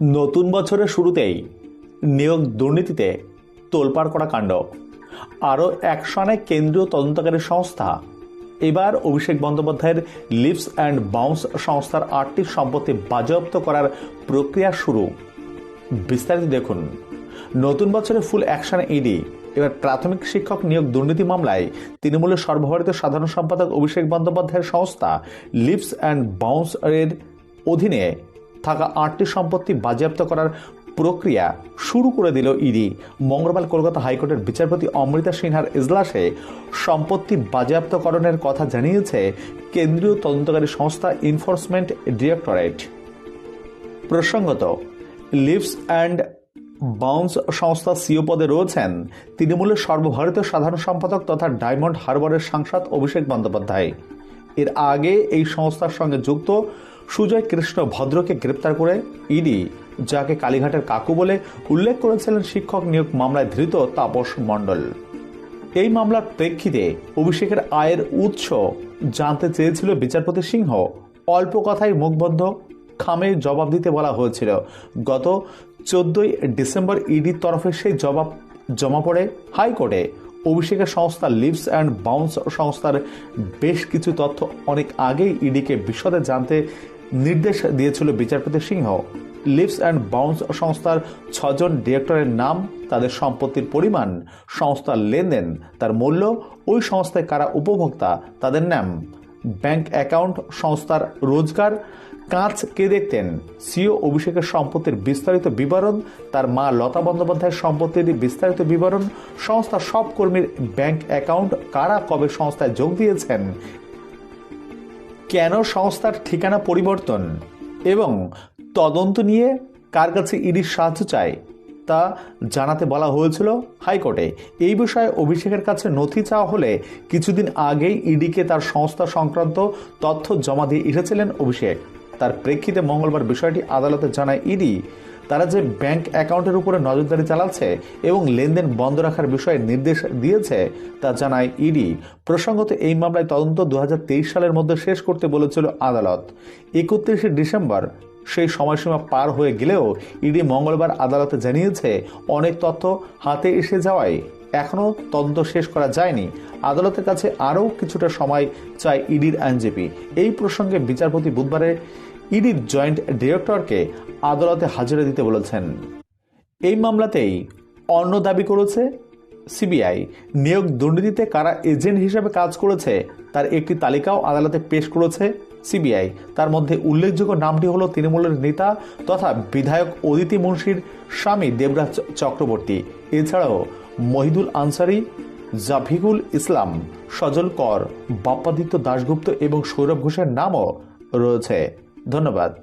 নতুন বছরের শুরুতেই নিয়োগ দুর্নীতিতে তোলপাড় করা কাণ্ড। আরও একশনে কেন্দ্রীয় তদন্তকারী সংস্থা। এবার অভিষেক বন্দ্যোপাধ্যায়ের লিপস অ্যান্ড বাউন্স সংস্থার আটটি সম্পত্তি বাজেয়াপ্ত করার প্রক্রিয়া শুরু। বিস্তারিত দেখুন। নতুন বছরে ফুল অ্যাকশন ইডি। এবার প্রাথমিক শিক্ষক নিয়োগ দুর্নীতি মামলায় তৃণমূলের সর্বভারতীয় সাধারণ সম্পাদক অভিষেক বন্দ্যোপাধ্যায়ের সংস্থা লিপস অ্যান্ড বাউন্স এর অধীনে থাকা আটটি সম্পত্তি বাজেয়াপ্ত করার প্রক্রিয়া শুরু করে দিল ইডি। মঙ্গলবার কলকাতা হাইকোর্টের বিচারপতি অমৃতা সিনহার ইজলাসে সম্পত্তি বাজেয়াপ্তকরণের কথা জানিয়েছে কেন্দ্রীয় তদন্তকারী সংস্থা এনফোর্সমেন্ট ডিরেক্টরেট। প্রসঙ্গত, লিভস অ্যান্ড বাউন্স সংস্থা সিও পদে রয়েছেন তৃণমূলের সর্বভারতীয় সাধারণ সম্পাদক তথা ডায়মন্ড হারবারের সাংসদ অভিষেক বন্দ্যোপাধ্যায়। এর আগে এই সংস্থার সঙ্গে যুক্ত সুজয় কৃষ্ণ ভদ্রকে গ্রেপ্তার করে ইডি, যাকে কালীঘাটের কাকু বলে উল্লেখ করেছিলেন শিক্ষক নিয়োগ মামলায় ধৃত তাপস মণ্ডল। এই মামলার প্রেক্ষিতে অভিষেকের আয়ের উৎস জানতে চেয়েছিল বিচারপতি সিংহ। অল্প কথায় মুখবন্ধ খামে জবাব দিতে বলা হয়েছিল। গত চোদ্দই ডিসেম্বর ইডির তরফে সেই জবাব জমা পড়ে হাইকোর্টে। অভিষেকের সংস্থা লিভস অ্যান্ড বাউন্স সংস্থার বেশ কিছু তথ্য অনেক আগেই ইডিকে বিশদে জানতে নির্দেশ দিয়েছিল বিচারপতি সিংহ। লিভস অ্যান্ড বাউন্স সংস্থার ছজন ডিরেক্টরের নাম, তাদের সম্পত্তির পরিমাণ, সংস্থার লেনদেন, তার মূল্য, ওই সংস্থায় কারা উপভোক্তা, তাদের নাম, ব্যাংক অ্যাকাউন্ট, সংস্থার রোজগার কাঁচ কে দেখতেন? সিও অভিষেকের সম্পত্তির বিস্তারিত বিবরণ, তার মা লতা বন্দ্যোপাধ্যায়ের সম্পত্তির বিস্তারিত বিবরণ সংস্থার সব কর্মীর ব্যাংক অ্যাকাউন্ট কারা কবে সংস্থায় যোগ দিয়েছেন? কেন সংস্থার ঠিকানা পরিবর্তন? এবং তদন্ত নিয়ে কার কাছে ইডির সাহায্য চায়? তা জানাতে বলা হয়েছিল হাইকোর্টে। এই বিষয়ে অভিষেকের কাছে নথি চাওয়া হলে কিছুদিন আগেই ইডিকে তার সংস্থা সংক্রান্ত তথ্য জমা দিয়ে এসেছিলেন অভিষেক। তার প্রেক্ষিতে মঙ্গলবার বিষয়টি আদালতে জানায় ইডি। তারা যে ব্যাংক অ্যাকাউন্টের উপরে নজরদারি চালাচ্ছে এবং লেনদেন বন্ধ রাখার বিষয়ে নির্দেশ দিয়েছে, তা জানায় ইডি। প্রসঙ্গত, এই মামলায় তদন্ত দু হাজার তেইশ সালের মধ্যে শেষ করতে বলেছিল আদালত। একত্রিশে ডিসেম্বর, সেই সময়সীমা পার হয়ে গেলেও ইডি মঙ্গলবার আদালতে জানিয়েছে, অনেক তথ্য হাতে এসে যাওয়ায় এখনও তদন্ত শেষ করা যায়নি। আদালতের কাছে আরও কিছুটা সময় চায় ইডির আইনজীবী। এই প্রসঙ্গে বিচারপতি বুধবারে ইডির জয়েন্ট ডিরেক্টরকে আদালতে হাজিরা দিতে বলেছেন। এই মামলাতেই অন্য দাবি করেছে সিবিআই। নিয়োগ দুর্নীতিতে কারা এজেন্ট হিসেবে কাজ করেছে, তার একটি তালিকাও আদালতে পেশ করেছে সিবিআই। তার মধ্যে উল্লেখযোগ্য নামটি হলো তৃণমূলের নেতা তথা বিধায়ক অদিতি মুন্সির স্বামী দেবরাজ চক্রবর্তী। এছাড়াও মহিদুল আনসারি, জাফিকুল ইসলাম, সজল কর, বাপ্পাদিত্য দাশগুপ্ত এবং সৌরভ ঘোষের নামও রয়েছে। ধন্যবাদ।